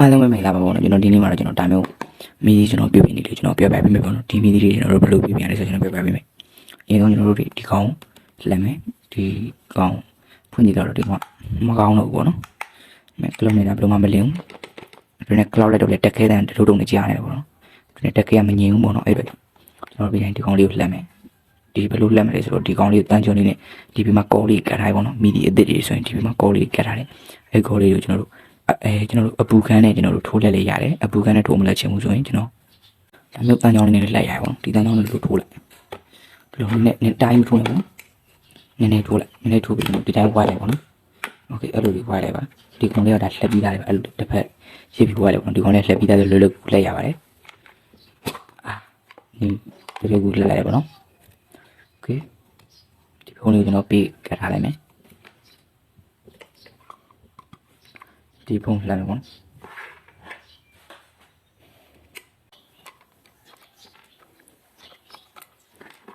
အားလုံးပဲမိတ်လာပါပေါ့နော်ကျွန်တော်ဒီနေ့မှာတော့ကျွန်တော်ဒါမျိုးမီဒီကျွန်တော်ပြုတ်ပြနေတယ်ကျွန်တော်ပြောပြပေးမယ်ပေါ့နော်ဒီမီဒီတွေကျွန်တော်တို့ဘယ်လိုပြုတ်ပြရလဲဆိုကျွန်တော်ပြောပြပေးမယ်အရင်ဆုံးကျွန်တော်တို့ဒီကောင်လက်မယ်ဒီကောင်ဖွင့်ကြည့်တော့ဒီကောင်မကောင်းတော့ဘူးပေါ့နော်မဲကလုံးနေတာဘယ်လိုမှမလင်းဘူးဒီနေ့ cloud လိုက်တော့လေတက်ခဲတဲ့တူတုံနေကြားရတယ်ပေါ့နော်ဒီနေ့တက်ခဲကမငြင်းဘူးပေါ့နော်အဲ့တော့ကျွန်တော်ဒီတိုင်းဒီကောင်လေးကိုလက်မယ်ဒီဘယ်လိုလက်မလဲဆိုတော့ဒီကောင်လေးကိုတန်းချုံလေးနဲ့ဒီဘက်မှာ call လေးကတ်ထားပေါ့နော်မီဒီအစ်စ်တွေဆိုရင်ဒီဘက်မှာ call လေးကတ်ထားတယ်အဲ့ call လေးကိုကျွန်တော်တို့ အဲကျွန်တော်တို့အပူခန်းနဲ့ကျွန်တော်တို့ထိုးလက်လေးရတယ်အပူခန်းနဲ့ထိုးမလက်ချင်ဘူးဆိုရင်ကျွန်တော်ဒါမျိုးတန်းချောင်းလေးနဲ့လက်ရပါဘူးဒီတန်းချောင်းလေးကိုထိုးလိုက်ဒီလိုနဲ့နဲ့တိုင်းမထိုးနဲ့ဘူးနည်းနည်းထိုးလိုက်နည်းနည်းထိုးပြီးဒီတိုင်းဝိုင်းလိုက်ပါနော်โอเคအဲ့လိုလေးဝိုင်းလိုက်ပါဒီကောင်လေးကဒါလှက်ပြီးသားတယ်အဲ့လိုတစ်ဖက်ရေးပြီးဝိုင်းလိုက်ပါဒီကောင်လေးလှက်ပြီးသားဆိုလွယ်လွယ်ကူလက်ရပါတယ်အာဒီလွယ်လွယ်ကူလက်လိုက်ပါနော်โอเคဒီကောင်လေးကိုကျွန်တော်ပေးကတ်ထားလိုက်မယ် ဒီဖုန်းလှမ်းမယ်ပေါ့နော်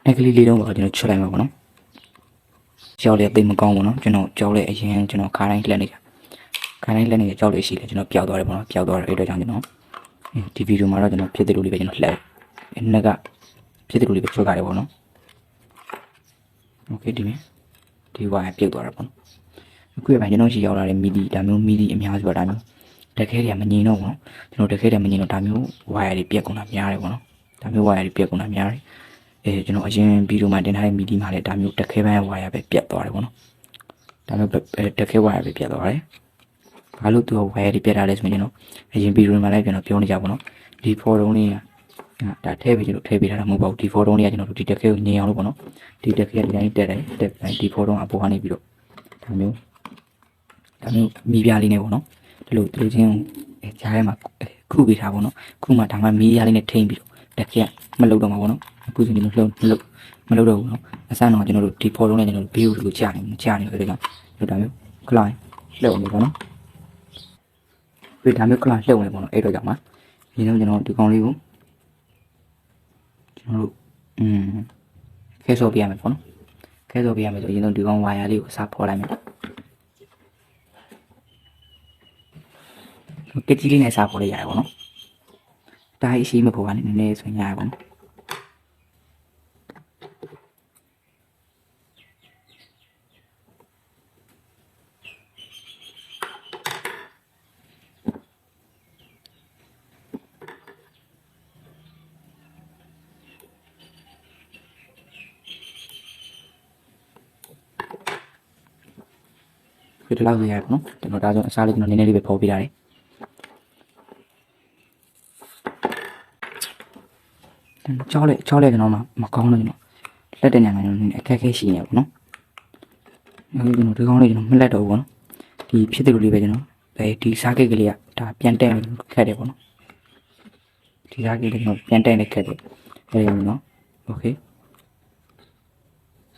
အကလေးလေးတော့ကျွန်တော်ချွတ်လိုက်မှာပေါ့နော်ကြောက်လေသိပ်မကောင်းဘူးနော်ကျွန်တော်ကြောက်လေအရင်ကျွန်တော်ခါတိုင်းလက်နေကြခါတိုင်းလက်နေကြကြောက်လေရှိလေကျွန်တော်ပျောက်သွားတယ်ပေါ့နော်ပျောက်သွားတယ်အဲ့တော့ကြောင့်ကျွန်တော်ဒီဗီဒီယိုမှာတော့ကျွန်တော်ဖြစ်တဲ့လူလေးပဲကျွန်တော်လှည့်အနက်ကဖြစ်တဲ့လူလေးပဲချွတ်ကြတယ်ပေါ့နော်โอเคဒီမြဒီဝါပြုတ်သွားတာပေါ့နော် အခုရပါကျွန်တော်ရှိရောက်လာတဲ့မီဒီဒါမျိုးမီဒီအများစုကဒါမျိုးတခဲတွေကမငြင်းတော့ဘူးနော်ကျွန်တော်တခဲတွေမငြင်းတော့ဒါမျိုးဝါယာတွေပြက်ကုန်တာများတယ်ပေါ့နော်ဒါမျိုးဝါယာတွေပြက်ကုန်တာများတယ်အဲကျွန်တော်အရင်ဗီဒီယိုမှာတင်ထားတဲ့မီဒီမှာလည်းဒါမျိုးတခဲပိုင်းဝါယာပဲပြက်သွားတယ်ပေါ့နော်ဒါမျိုးတခဲဝါယာပဲပြက်သွားတယ်ဘာလို့သူကဝါယာတွေပြက်တာလဲဆိုရင်ကျွန်တော်အရင်ဗီဒီယိုမှာလည်းကျွန်တော်ပြောနေကြပါတော့ဒီဖော်တုံးလေးကဒါထည့်ပြီးကျွန်တော်ထည့်ပေးထားတာမဟုတ်ပါဘူးဒီဖော်တုံးလေးကကျွန်တော်တို့ဒီတခဲကိုညင်အောင်လို့ပေါ့နော်ဒီတခဲကဒီတိုင်းတက်တယ်တက်တိုင်းဒီဖော်တုံးအပေါ်ကနေပြီးတော့ဒါမျိုး ဒါမျိုးမီးပြားလေးနဲ့ပေါ့နော်ဒီလိုဒီလိုချင်းအဲကြားထဲမှာခုပေးထားပေါ့နော်ခုမှဒါမှမီးပြားလေးနဲ့ထိမ့်ပြီးတော့တက်ခက်မလုပ်တော့မှာပေါ့နော်အခုဆိုရင်လုံးမလုပ်မလုပ်တော့ဘူးနော်အစမ်းတော့ကျွန်တော်တို့ဒီဖော်လုံးနဲ့ကျွန်တော်တို့ဘေးကိုလိုကြာနေကြာနေတယ်ကြောင့်ဒီဒါမျိုးကလိုင်းလှုပ်နေပေါ့နော်ဒီဒါမျိုးကလိုင်းလှုပ်နေပေါ့နော်အဲ့တော့ကြောင့်ပါဒီတော့ကျွန်တော်ဒီကောင်လေးကိုကျွန်တော်တို့อืมခဲဆော့ပြရမယ်ပေါ့နော်ခဲဆော့ပြရမယ်ဆိုရင်တော့ဒီကောင်ဝါယာလေးကိုအစားဖော်လိုက်မယ် ကက်ကြီးလေးနဲ့စားဖို့လေးရတယ်ပေါ့နော်။တားအရှိမဖို့ကလည်းနည်းနည်းဆိုရင်ရတယ်ပေါ့နော်။ဒီလောက်ဆိုရတယ်ပေါ့နော်ကျွန်တော်ဒါဆိုအစားလေးကျွန်တော်နည်းနည်းလေးပဲဖော်ပြထားတယ် ကြောက်လေကြောက်လေကျွန်တော်မမကောင်းလို့ကျွန်တော်လက်တဲ့ညမှာကျွန်တော်အခက်အခဲရှိနေပါတော့နော်အခုကျွန်တော်ဒီကောင်းလေးကျွန်တော်မလက်တော့ဘူးပေါ့နော်ဒီဖြစ်တဲ့လူလေးပဲကျွန်တော်အဲဒီစားကိတ်ကလေးကဒါပြန်တက်ခက်တယ်ပေါ့နော်ဒီစားကိတ်လေးကျွန်တော်ပြန်တက်နေခက်တယ်အဲဒီလိုနော်โอเค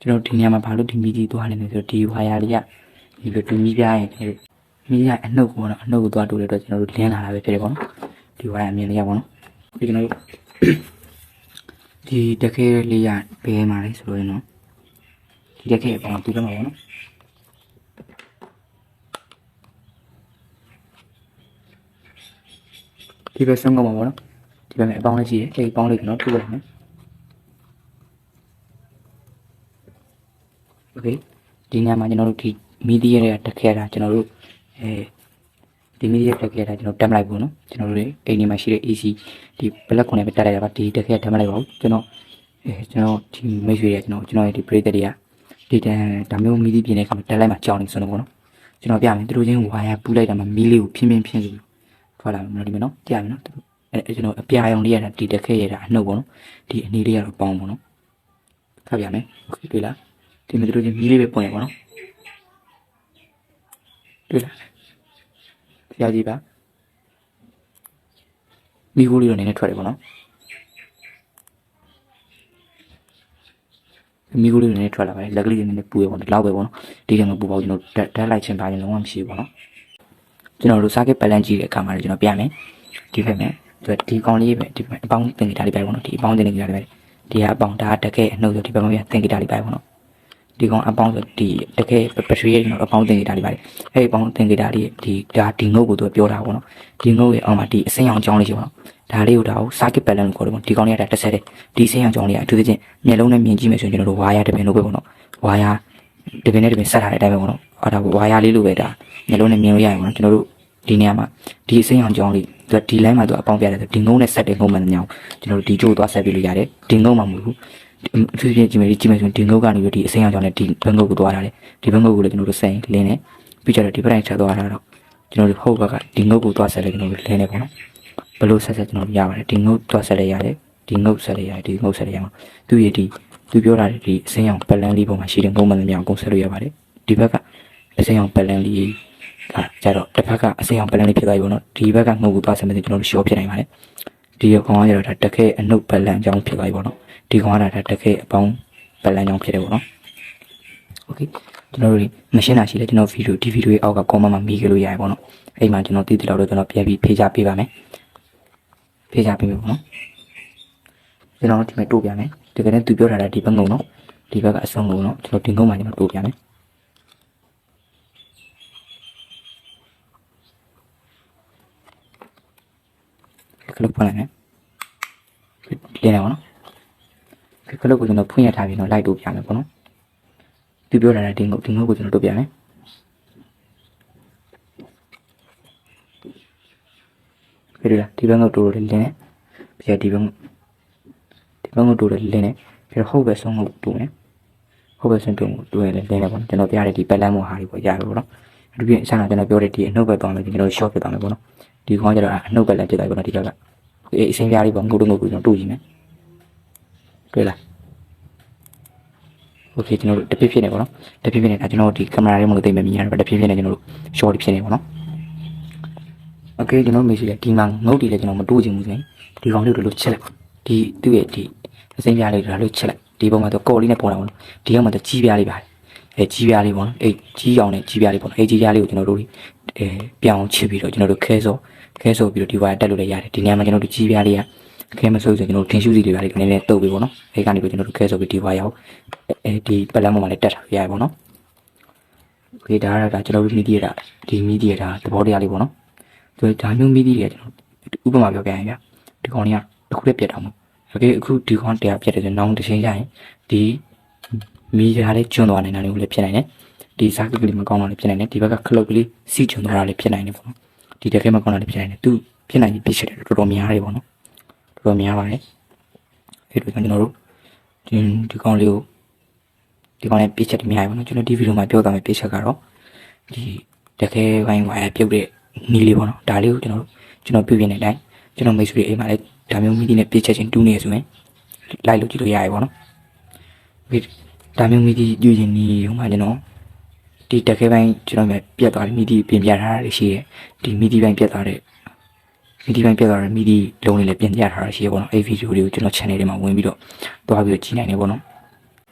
ကျွန်တော်ဒီညမှာဘာလို့ဒီမီဒီသွားနေလဲဆိုတော့ဒီဝါယာလေးက ဒီလိုတူမီးပြားရင်မီးရအနှုတ်ပေါ့နော်အနှုတ်ကိုသွားတူတဲ့အတွက်ကျွန်တော်တို့လင်းလာတာပဲဖြစ်တယ်ပေါ့နော်ဒီဝိုင်းအမြင်လေးရပေါ့နော်ဒီကျွန်တော်တို့ ဒီတခဲလေးရပေးมาလေဆိုရင်နော်ဒီတခဲပေါ့နော်တူတယ်မှာပေါ့နော်ဒီဘက်ဆုံးကမှာပေါ့နော်ဒီဘက်မှာအပေါင်းလေးရှိတယ်အဲဒီအပေါင်းလေးကျွန်တော်တူလိုက်မယ်โอเคဒီညမှာကျွန်တော်တို့ဒီမီဒီယာတွေကတက်ခဲတာကျွန်တော်တို့အဲ ဒီမီဒီယာတက်ခဲတာကျွန်တော်တက်မလိုက်ဘူးเนาะကျွန်တော်တို့အိမ်ဒီမှာရှိတဲ့ AC ဒီ black ကိုလည်းပဲတက်လိုက်တာပါဒီတက်ခဲတက်မလိုက်ပါဘူးကျွန်တော်အဲကျွန်တော်ဒီမိတ်ဆွေတွေကကျွန်တော်ကျွန်တော်ရဲ့ဒီ break တွေကဒီတန်ဒါမျိုးမီဒီပြင်တဲ့အခါမှာတက်လိုက်မှကြောင်းနေဆိုတော့ပေါ့နော်ကျွန်တော်ပြမယ်သူတို့ချင်းဝါယာပူးလိုက်တာမှမီးလေးကိုဖြင်းဖြင်းဖြင်းပြီးထွက်လာမှာဒီမှာနော်ကြားမယ်နော်အဲကျွန်တော်အပြာရောင်လေးရတာဒီတက်ခဲရတာအနှုတ်ပေါ့နော်ဒီအနေလေးကတော့ပေါင်းပေါ့နော်ခပ်ပြမယ်โอเคတွေ့လားဒီမှာသူတို့ချင်းမီးလေးပဲပွင့်ရပေါ့နော် တွေ့လား တရားကြည့်ပါမိခိုးလေးတော့နည်းနည်းထွက်တယ်ပေါ့နော်မိခိုးလေးနည်းနည်းထွက်လာပါတယ်လက်ကလေးနည်းနည်းပူရပေါ့ဒီလောက်ပဲပေါ့နော်ဒီကံမပူပါဘူးကျွန်တော်ဓာတ်လိုက်ချင်းပါရင်လုံးဝမရှိဘူးပေါ့နော်ကျွန်တော်တို့စားကက်ပလန်ကြည့်တဲ့အခါမှာကျွန်တော်ပြမယ်ဒီဖက်မယ်ဒီကောင်လေးပဲဒီအပေါင်းသင်္ကေတလေးပဲပေါ့နော်ဒီအပေါင်းသင်္ကေတလေးပဲဒီကအပေါင်းဒါတကယ်အနှုတ်ဆိုဒီဘက်မှာသင်္ကေတလေးပဲပေါ့နော် ဒီကောင်အပေါင်းဆိုဒီတကယ်ဘက်ထရီရဲ့ကျွန်တော်အပေါင်းသင်္ကေတလေးပါတယ်အဲ့ဒီအပေါင်းသင်္ကေတလေးဒီဒါဒီငုတ်ကိုသူပြောတာပေါ့နော်ဒီငုတ်ရဲ့အောက်မှာဒီအစိမ်းအောင်ကြောင်းလေးရှိပါတော့ဒါလေးကိုဒါကို circuit balance ကိုခေါ်တယ်ပေါ့ဒီကောင်လေးကဒါတစ်ဆက်တည်းဒီအစိမ်းအောင်ကြောင်းလေးကအထူးသဖြင့်မျက်လုံးနဲ့မြင်ကြည့်မယ်ဆိုရင်ကျွန်တော်တို့ဝါယာတစ်ပင်လို့ပဲပေါ့နော်ဝါယာတစ်ပင်နဲ့တစ်ပင်ဆက်ထားတဲ့အတိုင်းပဲပေါ့နော်အဲ့ဒါဝါယာလေးလိုပဲဒါမျက်လုံးနဲ့မြင်လို့ရရင်ပေါ့နော်ကျွန်တော်တို့ဒီနေရာမှာဒီအစိမ်းအောင်ကြောင်းလေးသူဒီ line မှာသူအပေါင်းပြတယ်ဆိုဒီငုတ်နဲ့ဆက်တဲ့ငုတ်မှန်တယ်ညောင်းကျွန်တော်တို့ဒီကြိုးသွားဆက်ပြီးလို့ရတယ်ဒီငုတ်မှမဟုတ်ဘူး အထူးသဖြင့်ကြည့်မယ်ကြည့်မယ်ဆိုရင်ဒီငုတ်ကနေပြီးဒီအစိမ်းအောင်ကြောင့်လည်းဒီဘန်ငုတ်ကိုသွားရတယ်ဒီဘန်ငုတ်ကိုလည်းကျွန်တော်တို့စိန်လင်းနေပြီးကြတော့ဒီဘက်တိုင်းဆက်သွားတာတော့ကျွန်တော်တို့ဟုတ်ဘက်ကဒီငုတ်ကိုသွားဆက်လဲကျွန်တော်တို့လင်းနေပေါ့နော်ဘလို့ဆက်ဆက်ကျွန်တော်တို့ရပါတယ်ဒီငုတ်သွားဆက်လဲရတယ်ဒီငုတ်ဆက်လဲရတယ်ဒီငုတ်ဆက်လဲရအောင်သူရဲ့ဒီသူပြောတာဒီအစိမ်းအောင်ပလန်လေးပုံမှာရှိတဲ့ငုတ်မှန်များအကုန်ဆက်လို့ရပါတယ်ဒီဘက်ကအစိမ်းအောင်ပလန်လေးကကြတော့တစ်ဖက်ကအစိမ်းအောင်ပလန်လေးဖြစ်သွားပြီပေါ့နော်ဒီဘက်ကငုတ်ကိုသွားဆက်မယ်ဆိုကျွန်တော်တို့ရှော့ဖြစ်နိုင်ပါတယ်ဒီကောင်ကကြတော့ဒါတကယ်အနုတ်ပလန်ကြောင်းဖြစ်သွားပြီပေါ့နော် ဒီကောင်ကဒါတကယ်အပေါင်းပလန်ကြောင့်ဖြစ်တယ်ပေါ့နော်โอเคကျွန်တော်တို့မရှင်းတာရှိလဲကျွန်တော်ဗီဒီယိုဒီဗီဒီယိုရဲ့အောက်က comment မှာမိခဲ့လို့ရတယ်ပေါ့နော်အဲ့မှာကျွန်တော်တည်တည်တော့ကျွန်တော်ပြန်ပြီးဖေးချပေးပါမယ်ဖေးချပေးမယ်ပေါ့နော်ကျွန်တော်ဒီမဲ့တိုးပြမယ်တကယ်နဲ့သူပြောထားတာဒီဘက်ငုံနော်ဒီဘက်ကအဆုံးငုံနော်ကျွန်တော်ဒီငုံမှာကျွန်တော်တိုးပြမယ်ခလုတ်ဖွင့်လိုက်မယ်လင်းနေပါနော် ကလုတ်ကိုကျွန်တော်ဖွင့်ရထားပြီးတော့လိုက်တို့ပြမယ်ပေါ့နော်သူပြောတာလည်းဒီငုတ်ဒီငုတ်ကိုကျွန်တော်တို့ပြမယ်ခေရလာဒီဘက်ငုတ်တို့လည်းလင်းနေပြီးတော့ဒီဘက်ဒီဘက်ငုတ်တို့လည်းလင်းနေပြီးတော့ဟုတ်ပဲဆုံးငုတ်တူမယ်ဟုတ်ပဲဆုံးတူတူရလည်းလင်းနေပေါ့နော်ကျွန်တော်ပြရတဲ့ဒီပက်လန်းမော်ဟာတွေပေါ့ရပြီပေါ့နော်အထူးဖြင့်အစကကျွန်တော်ပြောတဲ့ဒီအနှုတ်ဘက်သွားမယ်ကျွန်တော် short ဖြစ်သွားမယ်ပေါ့နော်ဒီခေါင်းကျတော့အနှုတ်ဘက်လည်းဖြစ်သွားပြီပေါ့နော်ဒီဘက်ကအေးအစင်းပြားလေးပေါ့ငုတ်တို့ငုတ်ကိုကျွန်တော်တူကြည့်မယ် တွေ့လား โอเคကျွန်တော်တို့တပြည့်ပြည့်နေပေါ့နော်တပြည့်ပြည့်နေတာကျွန်တော်တို့ဒီကင်မရာလေးမလို့သိမ့်မယ်မြင်ရတယ်တပြည့်ပြည့်နေကျွန်တော်တို့ short ဖြစ်နေပေါ့နော်โอเคကျွန်တော်မေ့စီလေဒီမှာငုတ်တီလေကျွန်တော်မတိုးချင်ဘူးဆိုရင်ဒီကောင်လေးတို့လို့ချက်လိုက်ဒီသူ့ရဲ့ဒီအစိမ်းပြားလေးတို့လို့ချက်လိုက်ဒီပုံမှာတော့ကော်လေးနဲ့ပေါ်တာပေါ့နော်ဒီကောင်မှာတော့ကြီးပြားလေးပါတယ်အဲကြီးပြားလေးပေါ့နော်အဲကြီးအောင်နဲ့ကြီးပြားလေးပေါ့နော်အဲကြီးပြားလေးကိုကျွန်တော်တို့အဲပြောင်းချစ်ပြီးတော့ကျွန်တော်တို့ခဲစောခဲစောပြီးတော့ဒီဝါတက်လို့လည်းရတယ်ဒီနေရာမှာကျွန်တော်တို့ကြီးပြားလေးက ခဲမဆိုးဆိုကျွန်တော်တို့ထင်းရှူးစီတွေပါလေနည်းနည်းတုပ်ပြီးပေါ့နော်အဲကနေပြီးကျွန်တော်တို့ခဲစောပြီးဒီဝါရောက်အဲဒီပလန်ပေါ်မှာလည်းတက်ထားရရပေါ့နော်โอเคဒါကတော့ဒါကျွန်တော်တို့မီဒီယာဒီမီဒီယာဒါသဘောတရားလေးပေါ့နော်ဆိုဒါမျိုးမီဒီယာကျွန်တော်ဥပမာပြောပြရင်ဗျာဒီကောင်လေးကတစ်ခုတည်းပြတ်တော့မှာโอเคအခုဒီကောင်တရားပြတ်တယ်ဆိုနောက်တစ်ချိန်ကျရင်ဒီမီဒီယာလေးကျွန်းသွားနေတာမျိုးလည်းဖြစ်နိုင်တယ်ဒီစာကကလေးမကောင်းတော့လည်းဖြစ်နိုင်တယ်ဒီဘက်ကခလုတ်ကလေးစီကျွန်းသွားတာလည်းဖြစ်နိုင်တယ်ပေါ့နော်ဒီတကယ်မကောင်းတာလည်းဖြစ်နိုင်တယ်သူဖြစ်နိုင်ပြီးဖြစ်ချက်တယ်တော်တော်များတယ်ပေါ့နော် တော်တော်များပါတယ်အဲ့ဒါကြောင့်ကျွန်တော်တို့ဒီဒီကောင်လေးကိုဒီကောင်လေးပြစ်ချက်တွေများပြီပေါ့နော်ကျွန်တော်ဒီဗီဒီယိုမှာပြောသွားမယ့်ပြစ်ချက်ကတော့ဒီတကယ်ဝိုင်းဝိုင်းပြုတ်တဲ့နီးလေးပေါ့နော်ဒါလေးကိုကျွန်တော်တို့ကျွန်တော်ပြုတ်ပြနေတိုင်းကျွန်တော်မိတ်ဆွေတွေအိမ်မှာလည်းဒါမျိုးမီဒီနဲ့ပြစ်ချက်ချင်းတူးနေဆိုရင်လိုက်လို့ကြည့်လို့ရရပေါ့နော်ဒီဒါမျိုးမီဒီယူရင်နီးဟိုမှာကျွန်တော်ဒီတကယ်ပိုင်းကျွန်တော်မြပြတ်သွားတယ်မီဒီပြင်ပြထားတာတွေရှိတယ်ဒီမီဒီပိုင်းပြတ်သွားတဲ့ မီဒီပိုင်းပြတ်သွားတဲ့မီဒီလုံးလေးလည်းပြင်ပြထားတာရှိရပေါ့နော်အဲ့ဗီဒီယိုတွေကိုကျွန်တော် channel ထဲမှာဝင်ပြီးတော့တွားပြီးတော့ကြည့်နိုင်တယ်ပေါ့နော်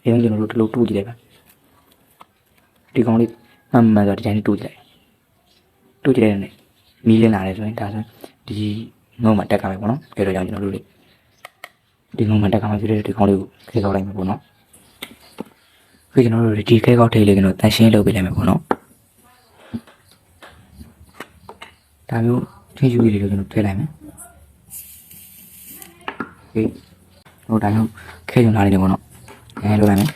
အဲဒါကျွန်တော်တို့ဒီလိုတူးကြည့်လိုက်ပါဒီကောင်လေးမှန်မှန်ဆိုဒီတိုင်းတူးကြည့်လိုက်တူးကြည့်လိုက်တယ်မီးလင်းလာတယ်ဆိုရင်ဒါဆိုဒီငုံမှာတက်ကမယ်ပေါ့နော်အဲ့တော့ကြောင့်ကျွန်တော်တို့လေးဒီငုံမှာတက်ကမှဖြစ်တဲ့ဒီကောင်လေးကိုခေကောက်လိုက်မယ်ပေါ့နော်ခေကျွန်တော်တို့ဒီခေကောက်ထိတ်လေးကျွန်တော်တန်ရှင်းလုပ်ပေးလိုက်မယ်ပေါ့နော်ဒါမျိုး ချင်းယူလေးတွေကိုကျွန်တော်ထည့်လိုက်မယ်ဟေးဟိုဒါမျိုးခဲကြုံလာနေတယ်ပေါ့နော်အဲလုပ်လိုက်မယ်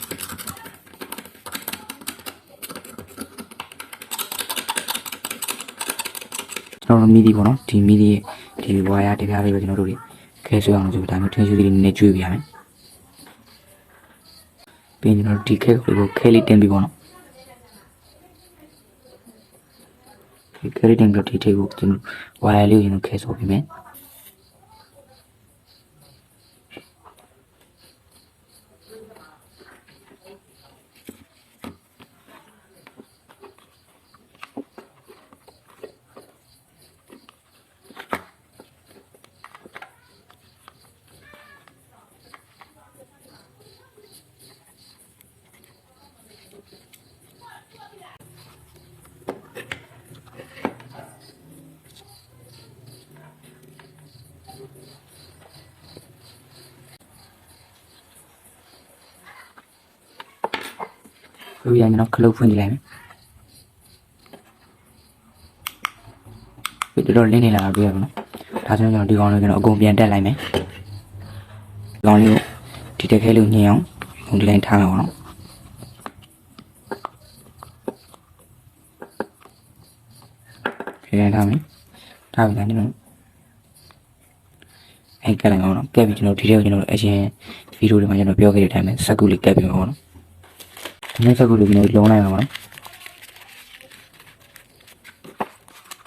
ကျွန်တော်တို့မီဒီပေါ့နော်ဒီမီဒီဒီဝါယာတပြားလေးပဲကျွန်တော်တို့တွေခဲဆွဲအောင်ဆိုဒါမျိုးထင်းရှူးလေးနည်းနည်းကျွေးပြရမယ်ပြီးရင်ကျွန်တော်တို့ဒီခဲကိုလေးကိုခဲလေးတင်ပြီးပေါ့နော် ဒီခဲလေးတင်ပြီးတော့ဒီထိပ်ကိုကျွန်တော်ဝါယာလေးကိုကျွန်တော်ခဲဆိုပြီးမယ် ဖွင့်ပြီးရင်ကျွန်တော်ခလုတ်ဖွင့်ကြည့်လိုက်မယ်ဒီတော့လင်းနေလာတာတွေ့ရပါတော့ဒါဆိုရင်ကျွန်တော်ဒီကောင်လေးကျွန်တော်အကုန်ပြန်တက်လိုက်မယ်ဒီကောင်လေးကိုဒီတက်ခဲလေးညင်အောင်ဒီတိုင်းထားမှာပါနော်ဒီတိုင်းထားမယ်ထားပြီလားကျွန်တော်အဲ့ကလည်းအောင်နော်ကဲပြီးကျွန်တော်ဒီထဲကိုကျွန်တော်အရင်ဗီဒီယိုတွေမှာကျွန်တော်ပြောခဲ့တဲ့အတိုင်းပဲစက်ကူလေးကပ်ပြီးမှာပေါ့နော် ဒီနေ့စက်ကူလေးကျွန်တော်လုံးလိုက်မှာပါ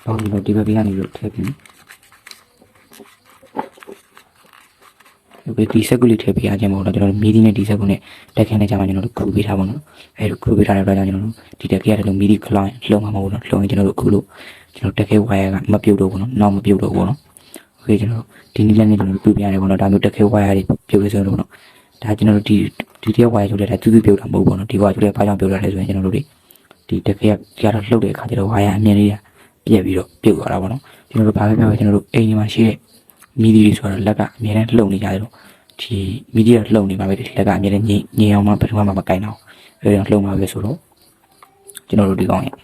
နော်တော့ကျွန်တော်ဒီဘက်ကနေပြီးတော့ထည့်ပြီးဒီဒီစက်ကူလေးထည့်ပေးရခြင်းမဟုတ်တော့ကျွန်တော်မီဒီနဲ့ဒီစက်ကူနဲ့တက်ခင်းနေကြမှာကျွန်တော်တို့ခူပေးထားပါတော့အဲလိုခူပေးထားတဲ့အတွက်ကြောင့်ကျွန်တော်တို့ဒီတက်ခင်းရတယ်လို့မီဒီခလိုင်းလှုံမှာမဟုတ်တော့လှုံရင်ကျွန်တော်တို့အခုလို့ကျွန်တော်တက်ခဲဝါယာကမပြုတ်တော့ဘူးနော်နောက်မပြုတ်တော့ဘူးနော်โอเคကျွန်တော်ဒီနေ့လည်းကျွန်တော်တို့ပြပြရတယ်ပေါ့နော်ဒါမျိုးတက်ခဲဝါယာတွေပြုတ်ခဲ့ဆိုတော့နော် ဒါကျွန်တော်တို့ဒီဒီတက်ဝါယာချိုးတဲ့ဒါသူ့သူပြုတ်တာမဟုတ်ဘူးနော်ဒီဝါယာချိုးတဲ့ဘာကြောင့်ပြုတ်တာလဲဆိုရင်ကျွန်တော်တို့ဒီဒီတက်ခဲကကြားတော့လှုပ်တဲ့အခါကျတော့ဝါယာအမြင်လေးကပြက်ပြီးတော့ပြုတ်သွားတာပေါ့နော်ကျွန်တော်တို့ဘာပဲပြောကျွန်တော်တို့အိမ်မှာရှိတဲ့မီဒီတွေဆိုတော့လက်ကအမြဲတမ်းလှုပ်နေကြတယ်လို့ဒီမီဒီကလှုပ်နေပါပဲဒီလက်ကအမြဲတမ်းငြိမ်ငြိမ်အောင်မှဘယ်တော့မှမကင်တော့အဲဒါလှုပ်မှာပဲဆိုတော့ကျွန်တော်တို့ဒီကောင်ရဲ့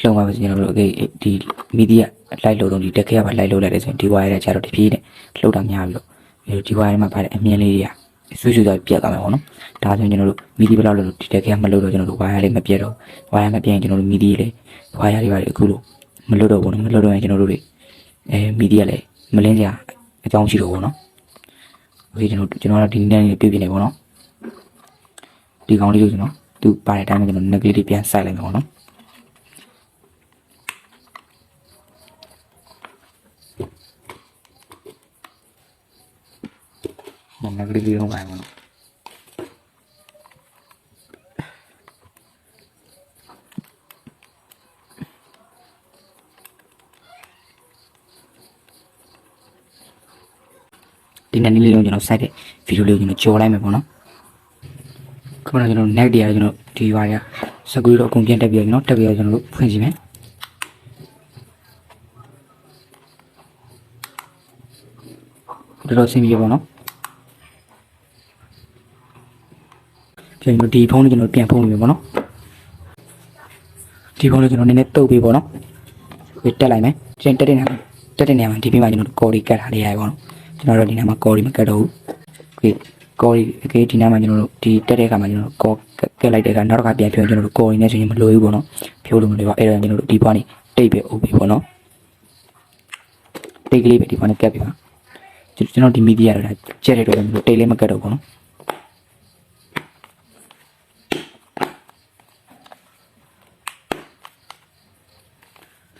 လှုံပါပဲကျွန်တော်တို့ okay ဒီမီဒီယာလိုက်လို့တော့ဒီတက်ခဲကပါလိုက်လို့လိုက်တယ်ဆိုရင်ဒီဝါရတဲ့ကျတော့တပြေးနဲ့လှုပ်တာများပြီးတော့ဒီဝါရမှာပါတဲ့အမြင်လေးတွေက ဆွေးဆွေးသွားပြက်သွားမှာပေါ့နော်ဒါဆိုရင်ကျွန်တော်တို့မီဒီဘလောက်လို့ဒီတက်ကမလို့တော့ကျွန်တော်တို့ဝိုင်ယာလေးမပြက်တော့ဝိုင်ယာမပြက်ရင်ကျွန်တော်တို့မီဒီလေးဝိုင်ယာတွေပါလေအခုလို့မလို့တော့ဘူးနော်မလို့တော့ရင်ကျွန်တော်တို့တွေအဲမီဒီကလည်းမလင်းကြအကြောင်းရှိတော့ဘူးနော်ဒီကျွန်တော်ကျွန်တော်ကဒီနေ့နေပြပြနေပေါ့နော်ဒီကောင်လေးကိုကျွန်တော်သူပါတဲ့အတိုင်းကျွန်တော် negative ပြန်စိုက်လိုက်မယ်ပေါ့နော် Một cái review không phải mà nó. ဒီနေ့လေးလုံးကျွန်တော်စိုက်တဲ့ဗီဒီယိုလေးကိုကျွန်တော်ကြော်လိုက်မယ်ပေါ့နော်ခုနကကျွန်တော် neck တရားကျွန်တော်ဒီပါရစကူတော့အကုန်ပြန်တက်ပြီးတော့ကျွန်တော်တက်ပြီးတော့ကျွန်တော်တို့ဖွင့်ကြည့်မယ်တော်တော်ဆင်ပြေပေါ့နော် ကျွန်တော်ဒီဖုန်းလေးကျွန်တော်ပြန်ဖုန်းနေပြီပေါ့နော်ဒီဖုန်းလေးကျွန်တော်နည်းနည်းတုပ်ပြီးပေါ့နော်ဒီတက်လိုက်မယ်ကျွန်တော်တက်တဲ့နေရာတက်တဲ့နေရာမှာဒီပြီးမှကျွန်တော်ကော်ဒီကတ်ထားလေးရတယ်ပေါ့နော်ကျွန်တော်တို့ဒီနေရာမှာကော်ဒီမကတ်တော့ဘူးကော်ဒီအကေဒီနားမှာကျွန်တော်တို့ဒီတက်တဲ့အခါမှာကျွန်တော်တို့ကော်ကက်လိုက်တဲ့အခါနောက်တစ်ခါပြန်ဖြုံကျွန်တော်တို့ကော်ဒီနဲ့ဆိုရင်မလိုဘူးပေါ့နော်ဖြိုးလို့မလိုပါအဲ့ဒါကျွန်တော်တို့ဒီဘွားနေတိတ်ပဲအုပ်ပြီပေါ့နော်တိတ်ကလေးပဲဒီဘွားနေကတ်ပြီပါကျွန်တော်ဒီမီဒီယာတော့ကျက်တဲ့တော့ကျွန်တော်တိတ်လေးမကတ်တော့ဘူးနော်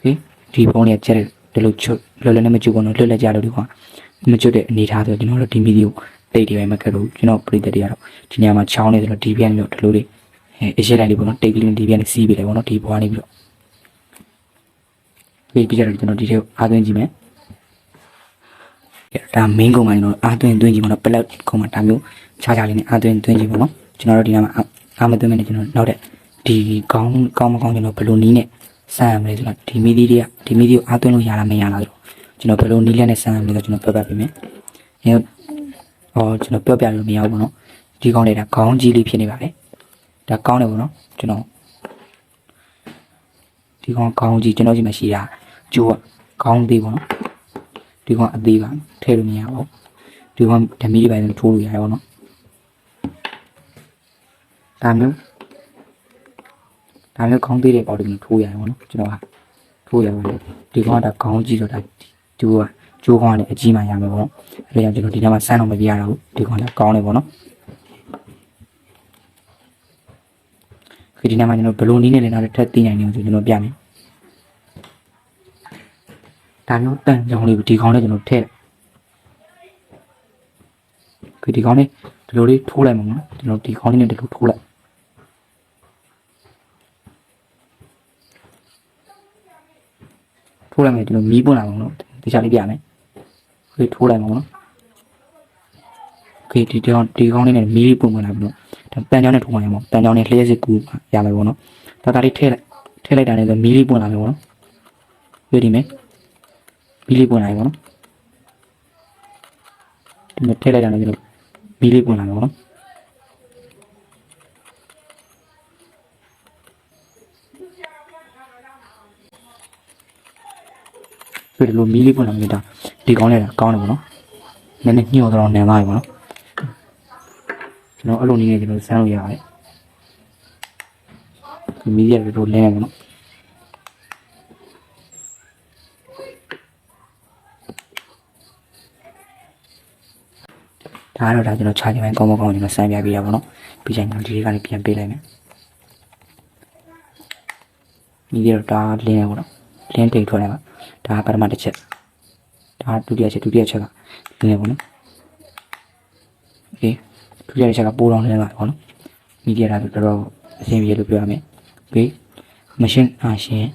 ဟေး ဒီဖုန်းလေးကျက်တယ်လို့ချွတ်လောလောနဲ့မချွတ်ဘူးနော်လွတ်လက်ကြလို့ဒီကွာမချွတ်တဲ့အနေထားဆိုကျွန်တော်တို့ဒီဗီဒီယိုတိတ်တွေပဲမကတ်ဘူးကျွန်တော်ပရိသတ်တွေကတော့ဒီနေရာမှာချောင်းနေဆိုတော့ဒီပြန်လို့ဒီလိုလေးအဲအရှက်တိုင်းလေးပေါ့နော်တိတ်ကလေးနဲ့ဒီပြန်လေးစီးပေးတယ်ပေါ့နော်ဒီဘွားနေပြီးတော့ဒီပြကြတော့ကျွန်တော်ဒီထဲအားသွင်းကြည့်မယ်ဒါ main ကုန်းမှာကျွန်တော်အားသွင်းသွင်းကြည့်မှာတော့ plug ကုန်းမှာဒါမျိုးခြားခြားလေးနဲ့အားသွင်းသွင်းကြည့်ပါတော့ကျွန်တော်တို့ဒီနေရာမှာအားမသွင်းမယ်နဲ့ကျွန်တော်နောက်တဲ့ဒီကောင်းကောင်းမကောင်းကျွန်တော်ဘယ်လိုနည်းနဲ့ စမ်းရမလဲဆိုတော့ဒီမီဒီတွေကဒီမီဒီကိုအားသွင်းလို့ရလားမရလားဆိုတော့ကျွန်တော်ဘယ်လိုနည်းလမ်းနဲ့စမ်းရမလဲဆိုတော့ကျွန်တော်ပြောပြပေးမယ်။အဲအော်ကျွန်တော်ပြောပြလို့မရဘူးပေါ့နော်။ဒီကောင်းလေးဒါခေါင်းကြီးလေးဖြစ်နေပါလေ။ဒါကောင်းတယ်ပေါ့နော်ကျွန်တော်ဒီကောင်ခေါင်းကြီးကျွန်တော်ကြီးမှရှိတာကျိုးကခေါင်းသေးပေါ့နော်။ဒီကောင်အသေးပါထည့်လို့မရပါဘူး။ဒီကောင်ဓမီတွေပိုင်းထိုးလို့ရတယ်ပေါ့နော်။ဒါမျိုး ဒါမျိုးခေါင်းသေးတဲ့ပေါက်တွေထိုးရတယ်ပေါ့နော်ကျွန်တော်ကထိုးရပါတယ်ဒီကောင်ကဒါခေါင်းကြီးတော့ဒါကျိုးကကျိုးကောင်ကလည်းအကြီးမှရမယ်ပေါ့နော်အဲဒါကြောင့်ကျွန်တော်ဒီနေ့မှစမ်းတော့မပြရတော့ဘူးဒီကောင်ကကောင်းတယ်ပေါ့နော်ခဒီနေ့မှကျွန်တော်ဘလိုနည်းနဲ့လည်းနောက်ထပ်သိနိုင်နေအောင်ဆိုကျွန်တော်ပြမယ်ဒါမျိုးတန်ကြောင်လေးဒီကောင်လေးကျွန်တော်ထည့်ခဒီကောင်လေးဒီလိုလေးထိုးလိုက်မှာနော်ကျွန်တော်ဒီကောင်လေးနဲ့ဒီလိုထိုးလိုက် ထိုးလိုက်မယ်ဒီလိုမီးပွင့်လာအောင်နော်တခြားလေးပြမယ်ခေထိုးလိုက်မှာနော်ခေဒီကောင်ဒီကောင်လေးနဲ့မီးလေးပွင့်ဝင်လာပြီနော်ဒါပန်ကြောင်းနဲ့ထိုးမှရမှာပန်ကြောင်းနဲ့လျှက်စစ်ကူရမယ်ပေါ့နော်ဒါတာလေးထည့်လိုက်ထည့်လိုက်တာနဲ့ဆိုမီးလေးပွင့်လာမယ်ပေါ့နော်တွေ့ဒီမယ်မီးလေးပွင့်လာပြီပေါ့နော်ဒီမှာထည့်လိုက်တာနဲ့ကျွန်တော်မီးလေးပွင့်လာမယ်ပေါ့နော် ဆိုတော့မီးလေးပွင့်လာနေတာဒီကောင်းနေတာကောင်းတယ်ပေါ့နော်နည်းနည်းညှို့တော့နန်းသွားပြီပေါ့နော်ကျွန်တော်အဲ့လိုနည်းနဲ့ကျွန်တော်စမ်းလို့ရတယ်မီးရတော့လင်းနေပေါ့နော်ဒါကတော့ဒါကျွန်တော်ခြားချင်ပိုင်းကောင်းမကောင်းကျွန်တော်စမ်းပြပေးရပါတော့ပြီးချိန်ကျွန်တော်ဒီလေးကနေပြန်ပေးလိုက်မယ်မီးရတော့ဒါလင်းနေပေါ့နော်လင်းတိတ်ထွက်နေပါ ဒါကပထမတစ်ချက်ဒါဒုတိယချက်ဒုတိယချက်ကလင်းနေပေါ့နော်โอเคဒုတိယချက်ကပိုးတော်လင်းလာပေါ့နော်မီးရတာဆိုတော့အဆင်ပြေလို့ပြောရမယ်โอเคမရှင်းအားရှင်း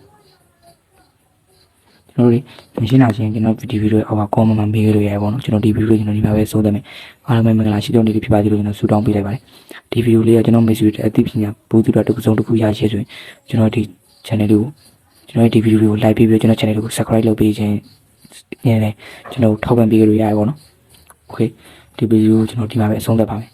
ကျွန်တော်တို့မရှင်းတာချင်းကျွန်တော်ဒီဗီဒီယိုအောက်က comment မှာမေးလို့ရတယ်ပေါ့နော်ကျွန်တော်ဒီဗီဒီယိုကျွန်တော်ဒီမှာပဲစိုးတယ်မယ်အားလုံးပဲမင်္ဂလာရှိတဲ့နေ့ဖြစ်ပါစေလို့ကျွန်တော်ဆုတောင်းပေးလိုက်ပါတယ်ဒီဗီဒီယိုလေးကကျွန်တော်မေ့ဆွေတဲ့အသိပညာဘူးသူတော်တစ်ခုစုံတစ်ခုရရှိဆိုရင်ကျွန်တော်ဒီ channel လေးကို ကျွန်တော်ဒီဗီဒီယိုလေးကို like ပေးပြီးကျွန်တော် channel လေးကို subscribe လုပ်ပေးခြင်းညနေကျွန်တော်ထောက်ပံ့ပေးလို့ရတယ်ပေါ့နော် okay ဒီဗီဒီယိုကျွန်တော်ဒီမှာပဲအဆုံးသတ်ပါမယ်